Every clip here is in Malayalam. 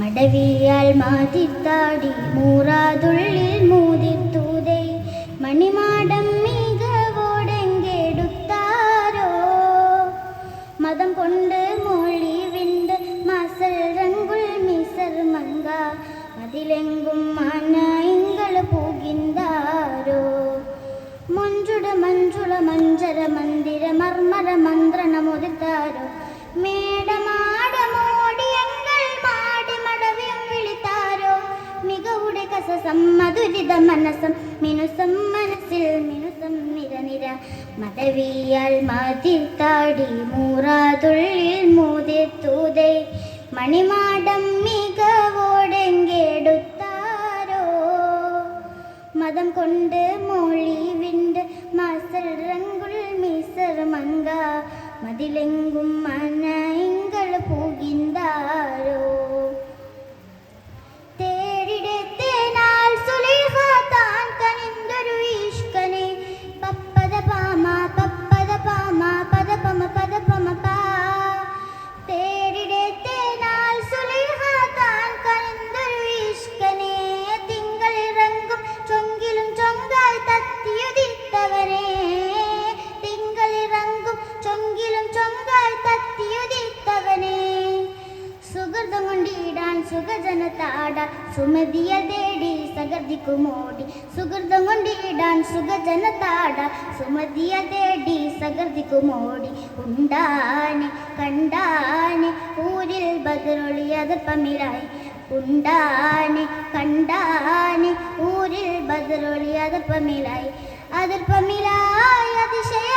മടവിയാൽ മാതിത്താടി മൂറാതുള്ളിൽ മൂതിത്തൂതൈ. മണിമാടം മികവോടെങ്കെടുത്താരോ? മതം കൊണ്ട് മൊഴി വിണ്ട് മസൽ രംഗുൾ മിസർ മങ്ക. അതിലെങ്കും മനങ്ങൾ പൂകിന്താരോ? മഞ്ജുട മഞ്ചുള മഞ്ജര മന്ദിര മർമര മന്ത്രണ മധുരിത മനസം മിനുസം മനസ്സിൽ മിനുസം നിര നിര മടവിയാൽ താടി മൂറാതുള്ളിൽ തൂതേ. മണിമാടം മികവോടെങ്കെടുത്താരോ? മതം കൊണ്ട് മോളി വിണ്ട് മാസൽ രംഗുൾ മീസർ മങ്ക. മതിലെങ്കും മനങ്ങൾ ചൊങ്കായി തത്തിയുദിത്തവനെ. സുഹൃതം കൊണ്ടിടാൻ സുഖജന താട. സുമതിയ തേടി സഗർദിക്കുമോടി സുഹൃതം കൊണ്ടിടാൻ സുഖജന താട. സുമതിയ തേടി കണ്ടാനെ ഊരിൽ ബദറൊളിയത് പമിലായി ഉണ്ടാനെ കണ്ടാനെ ഊരിൽ ബദറൊളിയത് പമിലായി അതിർപ്പമിലായി അതിശയമായ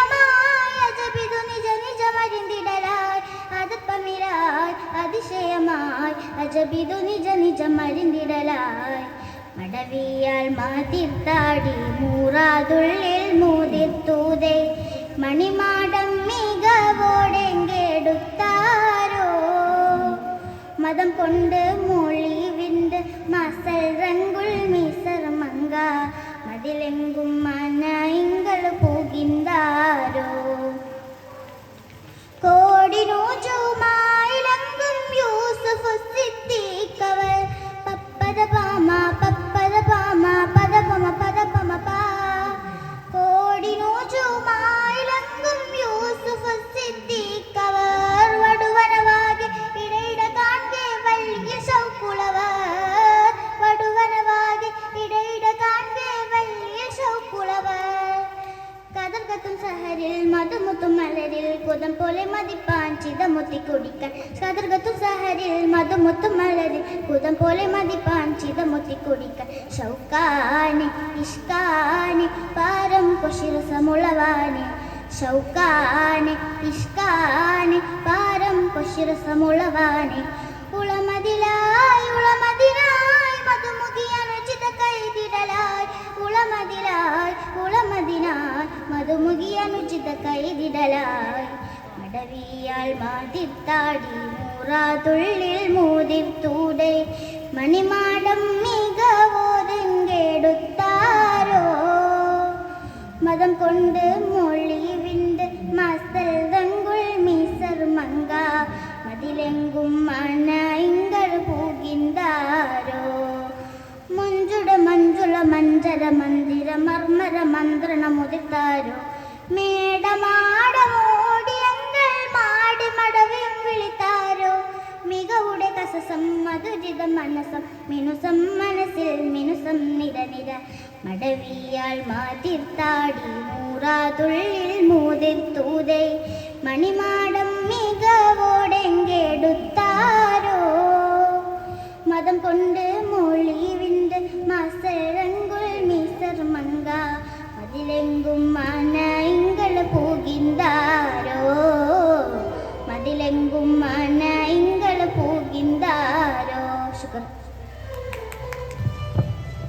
അതിശയമായി അജബിതു നിജ നിജമരിന്തിടലായി മടവിയാൽ മാതിർത്താടി മൂറാതുള്ളിൽ മൂതിർത്തൂതേ. മണിമാടം മികവോടെങ്കെടുത്താരോ? മതം കൊണ്ട് മൊഴി വിണ്ട് മസൽ രംഗുൾ മിസർ മങ്ക. മതിലെങ്കും മനങ്ങൾ പൂകിന്താരോ? കോടിനൂജുമായിലങ്കും マ സഹരിൽ മധുമുത്തും മലരിൽ കുതം പോലെ മതിപ്പാൻ ചിതമുത്തി കുടിക്കാൻ. സദർഗത്തു സഹരിൽ മധുമുത്തും മലരിൽ കുതം പോലെ മതിപ്പാൻ ചിതമുത്തി കുടിക്കാൻ. ഷൗക്കാനെ ഇഷ്കാനെ പാരം കൊശിരസമുളവാനെ ഷൗക്കാനെ ഇഷ്കാനെ പാരം കൊശിരസമുളവാനെ ഉളമതിലായി ഉളമതിനായി മടവിയാൽ മാതിത്താടി മൂറാതുള്ളിൽ മൂതിർത്തൂടെ മണിമാടം മികവോതെങ്കെടുത്താരോ മതം കൊണ്ട് മൊഴിവിണ്ട് മസൽ മീസർ മങ്ക മതിലെങ്കും മണയിങ്കൾ പൂകിന്താരോ? മഞ്ജുട മഞ്ജുള മഞ്ജര മന്ദിര മർമര മന്ത്രണ മേടമാടമോ മികവുടെ മധുരിതം മനസം മിനുസം മനസ്സിൽ മിനുസം നിര നിര. മടവിയാൽ മാതിർത്താടി മൂറാതുള്ളിൽ തൂതേ മണിമാടം മികവോടെങ്കെടുത്താരോ? മതം കൊണ്ട് മൊഴി വിണ്ട് മസരങ്കുൾ മിസർ മങ്ക. അതിലെങ്കും മാനായിങ്ങൾ പൂകിന്താരോ?